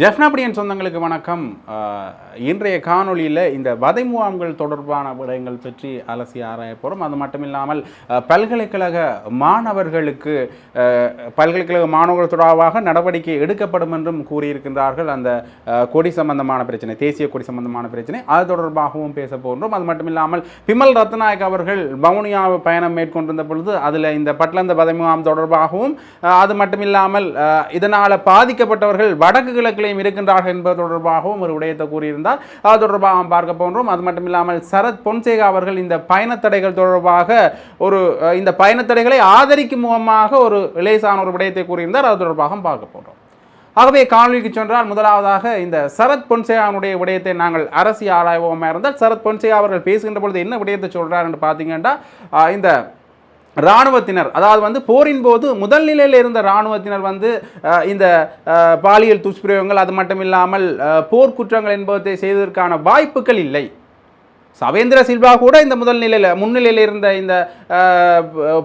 ஜெஃப்னாபடியன் சொந்தங்களுக்கு வணக்கம். இன்றைய காணொளியில் இந்த வதை முகாம்கள் தொடர்பான விடயங்கள் பற்றி அலசி ஆராய போகிறோம் அது மட்டும் இல்லாமல் பல்கலைக்கழக மாணவர்களுக்கு பல்கலைக்கழக மாணவர்கள் தொடர்பாக நடவடிக்கை எடுக்கப்படும் என்றும் கூறியிருக்கின்றார்கள். அந்த கொடி சம்பந்தமான பிரச்சனை தேசிய கொடி சம்பந்தமான பிரச்சனை அது தொடர்பாகவும் பேச போகின்றோம். அது மட்டும் இல்லாமல் பிமல் ரத்நாயக் அவர்கள் வவுனியா பயணம் மேற்கொண்டிருந்த பொழுது அதில் இந்த பட்லந்த வதை முகாம் தொடர்பாகவும் அது மட்டும் இல்லாமல் இதனால் பாதிக்கப்பட்டவர்கள் வடக்கு கிழக்கில் கிழக்கிலையும் இருக்கின்றார்கள் என்பது தொடர்பாகவும் ஒரு விடயத்தை கூறியிருந்தார். அது தொடர்பாக பார்க்க போன்றோம் அது மட்டும் இல்லாமல் சரத் பொன்சேகா அவர்கள் இந்த பயணத்தடைகள் தொடர்பாக ஒரு இந்த பயணத்தடைகளை ஆதரிக்கும் முகமாக ஒரு இலேசான ஒரு விடயத்தை கூறியிருந்தார். அது தொடர்பாக பார்க்க போன்றோம் ஆகவே காணொலிக்கு சென்றால் முதலாவதாக இந்த சரத் பொன்சேகாவுடைய விடயத்தை நாங்கள் அரசியல் ஆராய்வோமாக இருந்தால் சரத் பொன்சேகா அவர்கள் பேசுகின்ற பொழுது என்ன விடயத்தை சொல்கிறார் என்று பார்த்தீங்கன்னா இந்த இராணுவத்தினர் அதாவது வந்து போரின் போது முதல் நிலையில் இருந்த இராணுவத்தினர் வந்து இந்த பாலியல் துஷ்பிரயோகங்கள் அது மட்டும் இல்லாமல் போர்க்குற்றங்கள் என்பதை செய்வதற்கான வாய்ப்புகள் இல்லை. சவேந்திர சில்வா கூட இந்த முதல் நிலையில் முன்னிலையில் இருந்த இந்த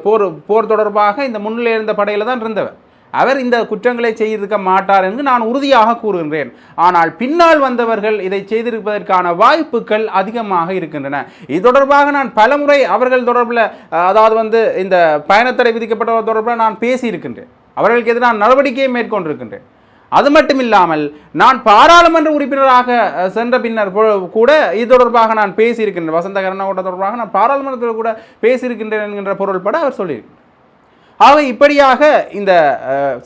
போர் போர் தொடர்பாக இந்த முன்னிலையில் இருந்த படையில் தான் இருந்தவர். அவர் இந்த குற்றங்களை செய்திருக்க மாட்டார் என்று நான் உறுதியாக கூறுகின்றேன். ஆனால் பின்னால் வந்தவர்கள் இதை செய்திருப்பதற்கான வாய்ப்புகள் அதிகமாக இருக்கின்றன. இது தொடர்பாக நான் பலமுறை அவர்கள் தொடர்பில் அதாவது வந்து இந்த பயணத்தடை விதிக்கப்பட்டவர் தொடர்பில் நான் பேசியிருக்கின்றேன். அவர்களுக்கு எதிரான நடவடிக்கையை மேற்கொண்டிருக்கின்றேன். அது மட்டும் இல்லாமல் நான் பாராளுமன்ற உறுப்பினராக சென்ற பின்னர் கூட இது தொடர்பாக நான் பேசியிருக்கின்றேன். வசந்த கருணாகூட தொடர்பாக நான் பாராளுமன்றத்தில் கூட பேசியிருக்கின்றேன் என்கின்ற பொருள்பட அவர் சொல்லியிருக்கிறார் ஆக இப்படியாக இந்த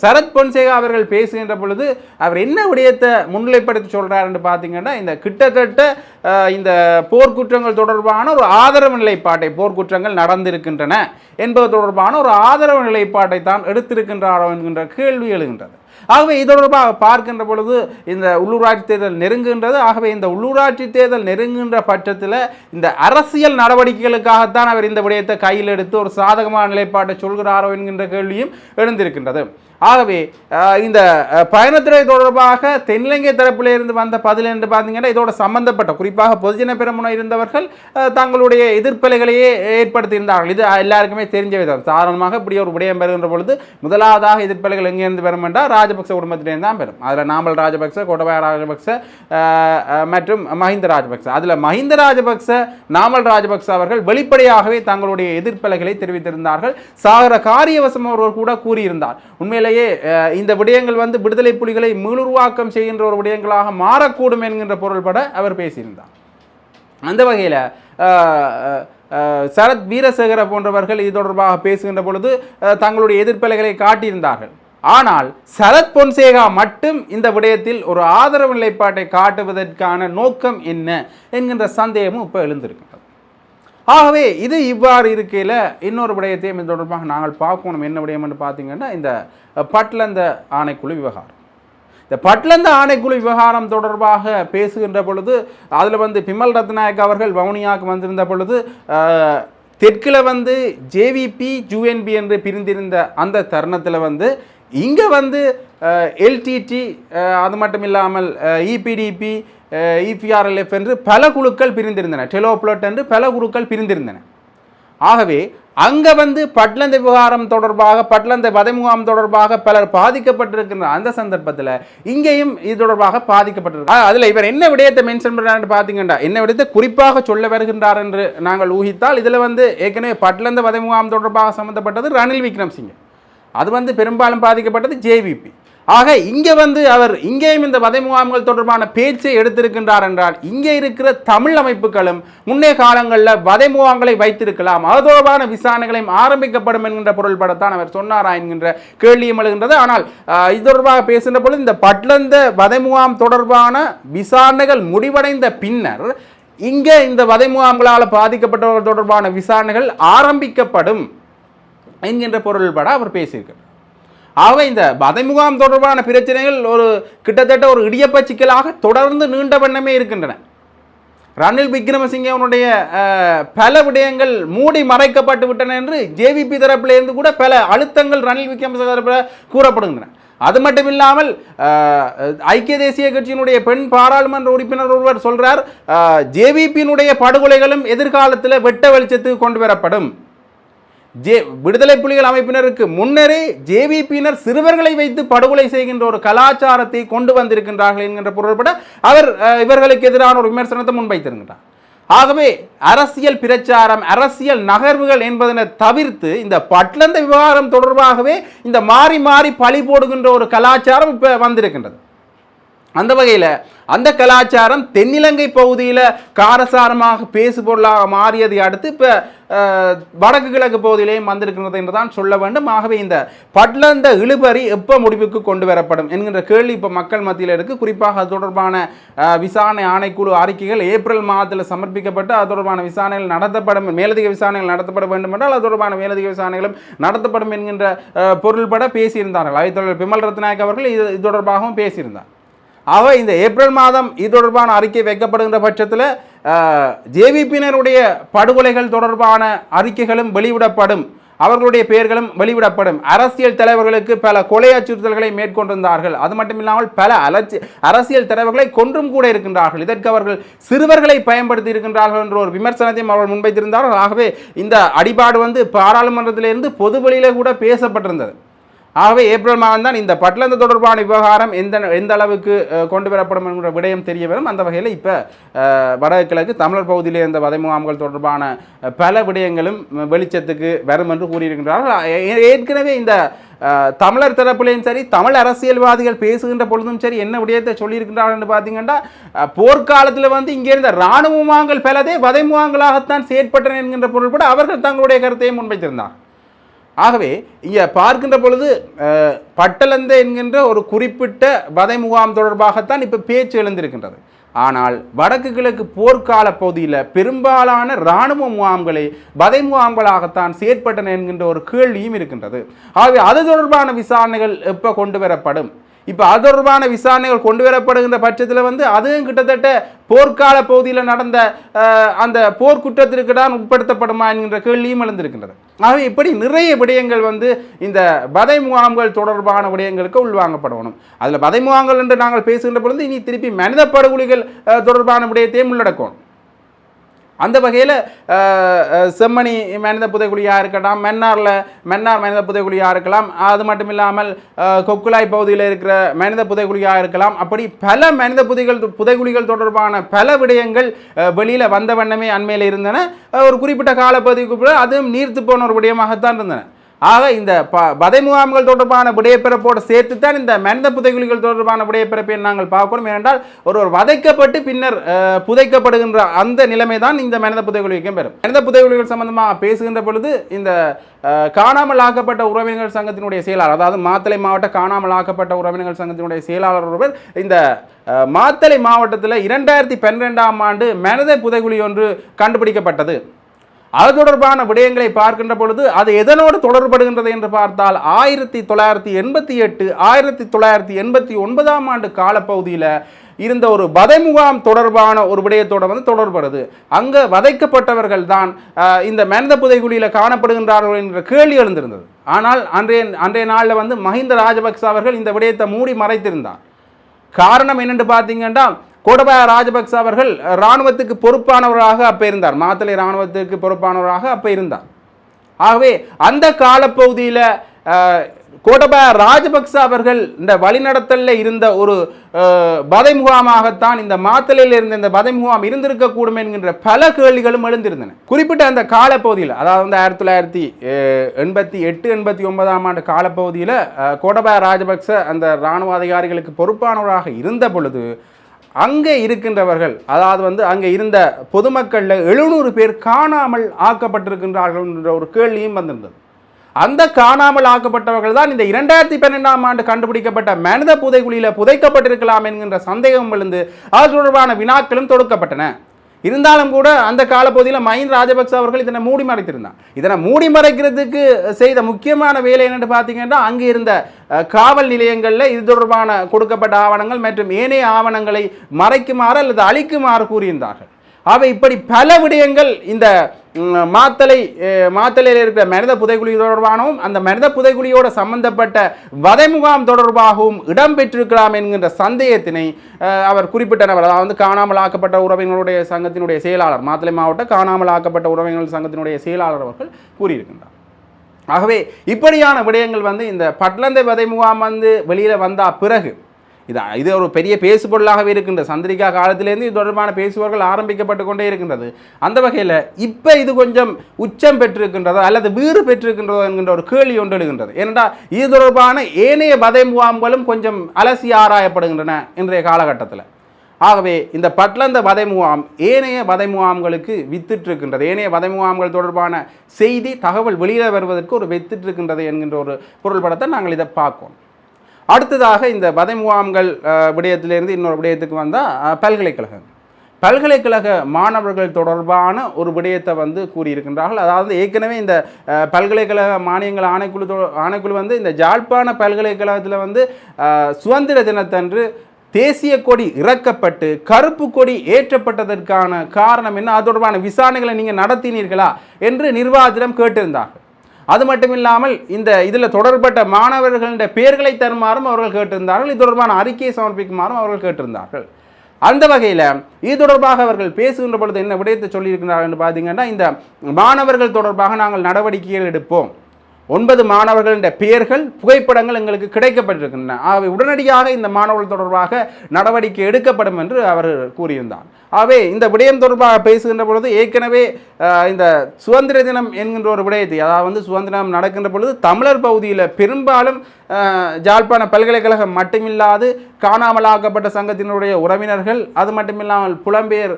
சரத் பொன்சேகா அவர்கள் பேசுகின்ற பொழுது அவர் என்ன விடயத்தை முன்னிலைப்படுத்தி சொல்கிறாருன்னு என்று பார்த்தீங்கன்னா இந்த கிட்டத்தட்ட இந்த போர்க்குற்றங்கள் தொடர்பான ஒரு ஆதரவு நிலைப்பாட்டை போர்க்குற்றங்கள் நடந்திருக்கின்றன என்பது தொடர்பான ஒரு ஆதரவு நிலைப்பாட்டை தான் எடுத்திருக்கின்றாரோ என்கின்ற கேள்வி எழுகின்றது. ஆகவே இது தொடர்பாக பார்க்கின்ற பொழுது இந்த உள்ளூராட்சி தேர்தல் நெருங்குகின்றது. ஆகவே இந்த உள்ளூராட்சி தேர்தல் நெருங்குகின்ற பட்சத்தில் இந்த அரசியல் நடவடிக்கைகளுக்காகத்தான் அவர் இந்த விடயத்தை கையில் எடுத்து ஒரு சாதகமான நிலைப்பாட்டை சொல்கிறாரோ என்கின்ற கேள்வியும் எழுந்திருக்கின்றது. ஆகவே இந்த பயணத்துறை தொடர்பாக தென்னிலங்கை தரப்பிலிருந்து வந்த பதில் என்று பார்த்தீங்கன்னா இதோட சம்பந்தப்பட்ட குறிப்பாக பொதுஜன பெருமுனை இருந்தவர்கள் தங்களுடைய எதிர்ப்பலைகளையே ஏற்படுத்தியிருந்தார்கள். இது எல்லாருக்குமே தெரிஞ்ச விதம். சாதாரணமாக இப்படி ஒரு விடயம் பெறுகின்ற பொழுது முதலாவதாக எதிர்ப்பலைகள் எங்கேருந்து பெறும் என்றால் ராஜபக்ச குடும்பத்திலேருந்து தான் பெறும். அதில் நாமல் ராஜபக்ச கோட்டபாய ராஜபக்ச மற்றும் மஹிந்த ராஜபக்ச. அதில் மஹிந்த ராஜபக்ச நாமல் ராஜபக்ச அவர்கள் வெளிப்படையாகவே தங்களுடைய எதிர்ப்பலைகளை தெரிவித்திருந்தார்கள். சாகர காரியவசம் அவர்கள் கூட கூறியிருந்தார். உண்மையில் அஹ், இந்த விடயங்கள் வந்து விடுதலை புலிகளை மீளுருவாக்கம் செய்கின்ற ஒரு விடயங்களாக மாறக்கூடும் என்கின்ற பொருள்பட அவர் பேசியிருந்தார். அந்த வகையில் சரத் வீரசேகர போன்றவர்கள் இது தொடர்பாக பேசுகின்ற பொழுது தங்களுடைய எதிர்ப்பலைகளை காட்டியிருந்தார்கள். ஆனால் சரத் பொன்சேகா மட்டும் இந்த விடயத்தில் ஒரு ஆதரவு நிலைப்பாட்டை காட்டுவதற்கான நோக்கம் என்ன என்கின்ற சந்தேகமும் இப்போ எழுந்திருக்கு ஆகவே இது இவ்வாறு இருக்கையில் இன்னொரு விடயத்தையும் இது தொடர்பாக நாங்கள் பார்க்கணும். என்ன விடயம்னு பார்த்தீங்கன்னா இந்த பட்லந்த ஆணைக்குழு விவகாரம். இந்த பட்லந்த ஆணைக்குழு விவகாரம் தொடர்பாக பேசுகின்ற பொழுது அதில் வந்து பிமல் ரத்நாயக் அவர்கள் வவுனியாவுக்கு வந்திருந்த பொழுது தெற்கில் வந்து ஜேவிபி ஜூஎன்பி என்று பிரிந்திருந்த அந்த தருணத்தில் வந்து இங்கே வந்து எல்டிடி அது மட்டும் இல்லாமல் இபிடிபி இபிஆர்எல்எஃப் என்று பல குழுக்கள் பிரிந்திருந்தன. டெலோப்ளட் என்று பல குழுக்கள் பிரிந்திருந்தன. ஆகவே அங்கே வந்து பட்லந்த விவகாரம் தொடர்பாக பட்லந்த வதை முகாம் தொடர்பாக பலர் பாதிக்கப்பட்டிருக்கின்ற அந்த சந்தர்ப்பத்தில் இங்கேயும் இது தொடர்பாக பாதிக்கப்பட்டிருக்கு. அதில் இவர் என்ன விடயத்தை மென்ஷன் பண்ணுறாரு பார்த்தீங்கன்னா என்ன விடயத்தை குறிப்பாக சொல்ல வருகின்றார் என்று நாங்கள் ஊகித்தால் இதில் வந்து ஏற்கனவே பட்லந்த வதை முகாம் தொடர்பாக சம்மந்தப்பட்டது ரணில் விக்ரம்சிங்கே. அது வந்து பெரும்பாலும் பாதிக்கப்பட்டது ஜேவிபி ஆக இங்கே வந்து அவர் இங்கேயும் இந்த வதை முகாம்கள் தொடர்பான பேச்சை எடுத்திருக்கின்றார் என்றால் இங்கே இருக்கிற தமிழ் அமைப்புகளும் முன்னே காலங்களில் வதை முகாம்களை வைத்திருக்கலாம். அது தொடர்பான விசாரணைகளையும் ஆரம்பிக்கப்படும் என்கின்ற பொருள்படத்தான் அவர் சொன்னாரா என்கின்ற கேள்வியும் எழுகின்றது. ஆனால் இது தொடர்பாக பேசுகின்ற பொழுது இந்த பட்லந்த வதை முகாம் தொடர்பான விசாரணைகள் முடிவடைந்த பின்னர் இங்கே இந்த வதை முகாம்களால் பாதிக்கப்பட்டவர்கள் தொடர்பான விசாரணைகள் ஆரம்பிக்கப்படும் என்கின்ற பொருள்பட அவர் பேசியிருக்கிறார். ஆகவே இந்த வதை முகாம் தொடர்பான பிரச்சனைகள் ஒரு கிட்டத்தட்ட ஒரு இடியப்ப சிக்கலாக தொடர்ந்து நீண்ட வண்ணமே இருக்கின்றன. ரணில் விக்ரமசிங்கவனுடைய பல விடயங்கள் மூடி மறைக்கப்பட்டு விட்டன என்று ஜேவிபி தரப்பிலிருந்து கூட பல அழுத்தங்கள் ரணில் விக்ரமசிங்க தரப்பில் கூறப்படுகின்றன. அது மட்டும் இல்லாமல் ஐக்கிய தேசிய கட்சியினுடைய பெண் பாராளுமன்ற உறுப்பினர் ஒருவர் சொல்றார் ஜேவிபியினுடைய படுகொலைகளும் எதிர்காலத்தில் வெட்ட வெளிச்சத்துக்கு கொண்டு வரப்படும். ஜே விடுதலை புலிகள் அமைப்பினருக்கு முன்னரே ஜேவிபியினர் சிறுவர்களை வைத்து படுகொலை செய்கின்ற ஒரு கலாச்சாரத்தை கொண்டு வந்திருக்கின்றார்கள் என்கின்ற பொருள்பட அவர் அஹ், இவர்களுக்கு எதிரான ஒரு விமர்சனத்தை முன்வைத்திருக்கிறார் ஆகவே அரசியல் பிரச்சாரம் அரசியல் நகர்வுகள் என்பதனை தவிர்த்து இந்த பட்லந்த விவகாரம் தொடர்பாகவே இந்த மாறி மாறி பழி போடுகின்ற ஒரு கலாச்சாரம் இப்போ வந்திருக்கின்றது. அந்த வகையில் அந்த கலாச்சாரம் தென்னிலங்கை பகுதியில் காரசாரமாக பேசுபொருளாக மாறியதை அடுத்து இப்போ வடக்கு கிழக்கு பகுதியிலேயும் வந்திருக்கிறது என்று தான் சொல்ல வேண்டும். ஆகவே இந்த பட்லந்த இழுபறி எப்போ முடிவுக்கு கொண்டு வரப்படும் என்கின்ற கேள்வி இப்போ மக்கள் மத்தியில் இருக்குது குறிப்பாக அது தொடர்பான விசாரணை ஆணைக்குழு அறிக்கைகள் ஏப்ரல் மாதத்தில் சமர்ப்பிக்கப்பட்டு அது தொடர்பான விசாரணைகள் நடத்தப்படும் மேலதிக விசாரணைகள் நடத்தப்பட வேண்டும் என்றால் அது தொடர்பான மேலதிக விசாரணைகளும் நடத்தப்படும் என்கின்ற பொருள்பட பேசியிருந்தார்கள். அவைத்தலைவர் பிமல் ரத்நாயக் அவர்கள் இது இது தொடர்பாகவும் பேசியிருந்தார். ஆக இந்த ஏப்ரல் மாதம் இது தொடர்பான அறிக்கை வைக்கப்படுகின்ற பட்சத்தில் ஜேவிபியினருடைய படுகொலைகள் தொடர்பான அறிக்கைகளும் வெளியிடப்படும். அவர்களுடைய பெயர்களும் வெளியிடப்படும். அரசியல் தலைவர்களுக்கு பல கொலை அச்சுறுத்தல்களை மேற்கொண்டிருந்தார்கள். அது மட்டும் இல்லாமல் பல அலட்சி அரசியல் தலைவர்களை கொன்றும் கூட இருக்கின்றார்கள். இதற்கு அவர்கள் சிறுவர்களை பயன்படுத்தி இருக்கின்றார்கள் என்ற ஒரு விமர்சனத்தையும் அவர்கள் முன்வைத்திருந்தார்கள். ஆகவே இந்த அடிபாடு வந்து பாராளுமன்றத்திலிருந்து பொதுவெளியிலே கூட பேசப்பட்டிருந்தது. ஆகவே ஏப்ரல் மாதம் தான் இந்த பட்லந்து தொடர்பான விவகாரம் எந்த எந்த அளவுக்கு கொண்டு வரப்படும் என்ற விடயம் தெரிய வரும் அந்த வகையில் இப்போ வடகிழக்கு தமிழர் பகுதியிலே இருந்த வதை முகாம்கள் தொடர்பான பல விடயங்களும் வெளிச்சத்துக்கு வரும் என்று கூறியிருக்கின்றார்கள். ஏற்கனவே இந்த தமிழர் தரப்புலையும் சரி தமிழ் அரசியல்வாதிகள் பேசுகின்ற பொழுதும் சரி என்ன விடயத்தை சொல்லியிருக்கின்றார்கள் என்று பார்த்தீங்கன்னா போர்க்காலத்தில் வந்து இங்கே இருந்த இராணுவ முகாங்கள் பலதே வதை முகாங்களாகத்தான் செயற்பட்டன என்கின்ற பொருள்பட அவர்கள் தங்களுடைய கருத்தையும் முன்வைத்திருந்தார் ஆகவே இங்கே பார்க்கின்ற பொழுது பட்டலந்த என்கின்ற ஒரு குறிப்பிட்ட வதை முகாம் தொடர்பாகத்தான் இப்போ பேச்சு எழுந்திருக்கின்றது. ஆனால் வடக்கு கிழக்கு போர்க்கால பகுதியில் பெரும்பாலான இராணுவ முகாம்களை வதை முகாம்களாகத்தான் செயற்பட்டன என்கின்ற ஒரு கேள்வியும் இருக்கின்றது. ஆகவே அது தொடர்பான விசாரணைகள் எப்போ கொண்டு வரப்படும். இப்போ அது தொடர்பான விசாரணைகள் கொண்டு வரப்படுகின்ற பட்சத்தில் வந்து அதுவும் கிட்டத்தட்ட போர்க்கால பகுதியில் நடந்த அந்த போர்க்குற்றத்திற்கு தான் உட்படுத்தப்படுமா என்கின்ற கேள்வியும் எழுந்திருக்கின்றது. ஆகவே இப்படி நிறைய விடயங்கள் வந்து இந்த பதை முகாம்கள் தொடர்பான விடயங்களுக்கு உள்வாங்கப்படணும். அதில் பதை முகாம்கள் என்று நாங்கள் பேசுகின்ற பொழுது இனி திருப்பி மனித படுகொலைகள் தொடர்பான விடயத்தையும் உள்ளடக்கணும். அந்த வகையில் செம்மணி மனித புதைக்குழியாக இருக்கலாம் மென்னாரில் மென்னார் மனித புதைக்குழியாக இருக்கலாம் அது மட்டும் இல்லாமல் கொக்குலாய் பகுதியில் இருக்கிற மனித புதைக்குழியாக இருக்கலாம். அப்படி பல மனித புதைகள் புதைக்குழிகள் தொடர்பான பல விடயங்கள் வெளியில் வந்த வண்ணமே அண்மையில் இருந்தன. ஒரு குறிப்பிட்ட காலப்பகுதிக்கு அதுவும் நீர்த்து போன ஒரு விடயமாகத்தான் இருந்தன. ஆக இந்த ப பதை முகாம்கள் தொடர்பான விடையப்பிறப்போடு சேர்த்து தான் இந்த மனித புதைகுலிகள் தொடர்பான விடையப்பிறப்பை நாங்கள் பார்க்கணும். ஏனென்றால் ஒருவர் வதைக்கப்பட்டு பின்னர் புதைக்கப்படுகின்ற அந்த நிலைமை தான் இந்த மனித புதைகுலிக்கும் பெறும் மனித புதைகுலிகள் சம்பந்தமாக பேசுகின்ற பொழுது இந்த காணாமல் ஆக்கப்பட்ட உறவினர்கள் சங்கத்தினுடைய செயலாளர் அதாவது மாத்தளை மாவட்ட காணாமல் ஆக்கப்பட்ட உறவினர்கள் சங்கத்தினுடைய செயலாளர் ஒருவர் இந்த மாத்தளை மாவட்டத்தில் இரண்டாயிரத்தி பன்னிரெண்டாம் ஆண்டு மனித புதைகுழி ஒன்று கண்டுபிடிக்கப்பட்டது. அது தொடர்பான விடயங்களை பார்க்கின்ற பொழுது அது எதனோடு தொடர்படுகின்றது என்று பார்த்தால் ஆயிரத்தி தொள்ளாயிரத்தி எண்பத்தி எட்டு ஆயிரத்தி தொள்ளாயிரத்தி எண்பத்தி ஒன்பதாம் ஆண்டு காலப்பகுதியில் இருந்த ஒரு வதை முகாம் தொடர்பான ஒரு விடயத்தோட வந்து தொடர்படுது. அங்கே வதைக்கப்பட்டவர்கள் தான் இந்த மனித புதைகுழியில் காணப்படுகின்றார்கள் என்ற கேள்வி எழுந்திருந்தது. ஆனால் அன்றைய அன்றைய நாளில் வந்து மஹிந்த ராஜபக்ச அவர்கள் இந்த விடயத்தை மூடி மறைத்திருந்தார். காரணம் என்னென்று பார்த்தீங்கன்னா கோடபாய ராஜபக்ச அவர்கள் இராணுவத்துக்கு பொறுப்பானவராக அப்போ இருந்தார் மாத்தலை இராணுவத்துக்கு பொறுப்பானவராக அப்போ இருந்தார் ஆகவே அந்த காலப்பகுதியில் கோடபாய ராஜபக்ச அவர்கள் இந்த வழிநடத்தலில் இருந்த ஒரு பதை முகாமாகத்தான் இந்த மாத்தலையில் இருந்த இந்த வதை முகாம் இருந்திருக்கக்கூடும் என்கின்ற பல கேள்விகளும் எழுந்திருந்தன. குறிப்பிட்ட அந்த காலப்பகுதியில் அதாவது வந்து ஆயிரத்தி தொள்ளாயிரத்தி எண்பத்தி எட்டு எண்பத்தி ஒன்பதாம் ஆண்டு காலப்பகுதியில் கோடபாய ராஜபக்ச அந்த இராணுவ அதிகாரிகளுக்கு பொறுப்பானவராக இருந்த பொழுது அங்கே இருக்கின்றவர்கள் அதாவது வந்து அங்கே இருந்த பொதுமக்களில் எழுநூறு பேர் காணாமல் ஆக்கப்பட்டிருக்கின்றார்கள் என்ற ஒரு கேள்வியும் வந்திருந்தது. அந்த காணாமல் ஆக்கப்பட்டவர்கள் தான் இந்த இரண்டாயிரத்தி பன்னெண்டாம் ஆண்டு கண்டுபிடிக்கப்பட்ட மனித புதைக்குழியில் புதைக்கப்பட்டிருக்கலாம் என்கின்ற சந்தேகம் விழுந்து அது தொடர்பான வினாக்களும் தொடுக்கப்பட்டன. இருந்தாலும் கூட அந்த காலப்பகுதியில் மஹிந்த ராஜபக்ச அவர்கள் இதனை மூடி மறைத்திருந்தார். இதனை மூடி மறைக்கிறதுக்கு செய்த முக்கியமான வேலை என்னன்னு பார்த்தீங்கன்னா அங்கே இருந்த அஹ், காவல் நிலையங்களில் இது தொடர்பான கொடுக்கப்பட்ட ஆவணங்கள் மற்றும் ஏனைய ஆவணங்களை மறைக்குமாறு அல்லது அழிக்குமாறு கூறியிருந்தார்கள். அவை இப்படி பல விடயங்கள் இந்த மாத்தலை மாத்தலையில் இருக்கிற மனித புதைகுழி தொடர்பானவும் அந்த மனித புதைகுழியோட சம்பந்தப்பட்ட வதை முகாம் தொடர்பாகவும் இடம்பெற்றிருக்கலாம் என்கின்ற சந்தேகத்தினை அவர் குறிப்பிட்டனர். அதாவது காணாமல் ஆக்கப்பட்ட உறவினர்களுடைய சங்கத்தினுடைய செயலாளர் மாத்தளை மாவட்ட காணாமல் ஆக்கப்பட்ட உறவினர்கள் சங்கத்தினுடைய செயலாளர் அவர்கள் கூறியிருக்கின்றார். ஆகவே இப்படியான விடயங்கள் வந்து இந்த பட்லந்தை வதை முகாம் வந்து வெளியில் வந்தால் பிறகு இது இது ஒரு பெரிய பேசுபொருளாகவே இருக்கின்றது சந்திரிகா காலத்திலேருந்து இது தொடர்பான பேசுபவர்கள் ஆரம்பிக்கப்பட்டு கொண்டே இருக்கின்றது. அந்த வகையில் இப்போ இது கொஞ்சம் உச்சம் பெற்றிருக்கின்றதோ அல்லது வீறு பெற்றிருக்கின்றதோ என்கின்ற ஒரு கேள்வி ஒன்று எழுகின்றது. ஏனென்றால் இது தொடர்பான ஏனைய வதை முகாம்களும் கொஞ்சம் அலசி ஆராயப்படுகின்றன இன்றைய காலகட்டத்தில். ஆகவே இந்த பட்லந்த வதை முகாம் ஏனைய வதை முகாம்களுக்கு வித்திட்டிருக்கின்றது. ஏனைய வதை முகாம்கள் தொடர்பான செய்தி தகவல் வெளியிட வருவதற்கு ஒரு வித்திட்டிருக்கின்றது என்கின்ற ஒரு பொருள்படத்தை நாங்கள் இதை பார்க்கோம். அடுத்ததாக இந்த பதை முகாம்கள் விடயத்திலிருந்து இன்னொரு விடயத்துக்கு வந்தால் பல்கலைக்கழகம். பல்கலைக்கழக மாணவர்கள் தொடர்பான ஒரு விடயத்தை வந்து கூறியிருக்கின்றார்கள். அதாவது ஏற்கனவே இந்த பல்கலைக்கழக மானியங்கள் ஆணைக்குழு ஆணைக்குழு வந்து இந்த ஜாழ்ப்பாண பல்கலைக்கழகத்தில் வந்து சுதந்திர தினத்தன்று தேசிய கொடி இறக்கப்பட்டு கருப்பு கொடி ஏற்றப்பட்டதற்கான காரணம் என்ன? அது தொடர்பான விசாரணைகளை நீங்கள் நடத்தினீர்களா? என்று நிர்வாகத்திடம் கேட்டிருந்தார்கள். அது மட்டும் இல்லாமல் இந்த இதில் தொடர்பட்ட மாணவர்களின் பெயர்களை தருமாறும் அவர்கள் கேட்டிருந்தார்கள். இது தொடர்பான அறிக்கையை சமர்ப்பிக்குமாறும் அவர்கள் கேட்டிருந்தார்கள். அந்த வகையில் இது தொடர்பாக அவர்கள் பேசுகின்ற பொழுது என்ன விடயத்தை சொல்லியிருக்கிறார்கள் என்று பார்த்தீங்கன்னா இந்த மாணவர்கள் தொடர்பாக நாங்கள் நடவடிக்கைகள் எடுப்போம். ஒன்பது மாணவர்களின் பெயர்கள் புகைப்படங்கள் எங்களுக்கு கிடைக்கப்பட்டிருக்கின்றன. அவை உடனடியாக இந்த மாணவர்கள் தொடர்பாக நடவடிக்கை எடுக்கப்படும் என்று அவர் கூறியிருந்தார். ஆகவே இந்த விடயம் தொடர்பாக பேசுகின்ற பொழுது ஏற்கனவே இந்த சுதந்திர தினம் என்கின்ற ஒரு விடயத்தை அதாவது வந்து சுதந்திரம் நடக்கின்ற பொழுது தமிழர் பகுதியில் பெரும்பாலும் ஜாழ்ப்பாண பல்கலைக்கழகம் மட்டுமில்லாது காணாமலாக்கப்பட்ட சங்கத்தினுடைய உறவினர்கள் அது மட்டுமில்லாமல் புலம்பெயர்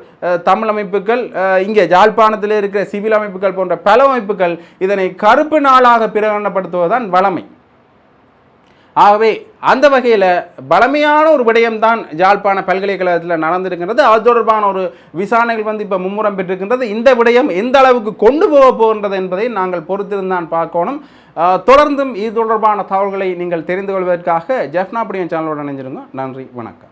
தமிழ் அமைப்புகள் இங்கே ஜாழ்ப்பாணத்தில் இருக்கிற சிவில் அமைப்புகள் போன்ற பல அமைப்புகள் இதனை கருப்பு நாளாக பிரகடனப்படுத்துவதுதான் வளமை. ஆகவே அந்த வகையில் பலமையான ஒரு விடயம்தான் ஜாழ்ப்பாண பல்கலைக்கழகத்தில் நடந்திருக்கின்றது அது தொடர்பான ஒரு விசாரணைகள் வந்து இப்போ மும்முரம் பெற்றிருக்கின்றது. இந்த விடயம் எந்த அளவுக்கு கொண்டு போக போகின்றது என்பதை நாங்கள் பொறுத்திருந்தான் பார்க்கணும். தொடர்ந்தும் இது தொடர்பான தகவல்களை நீங்கள் தெரிந்து கொள்வதற்காக ஜெஃப்னா புடியன் சேனலோடு இணைஞ்சிருங்க நன்றி வணக்கம்.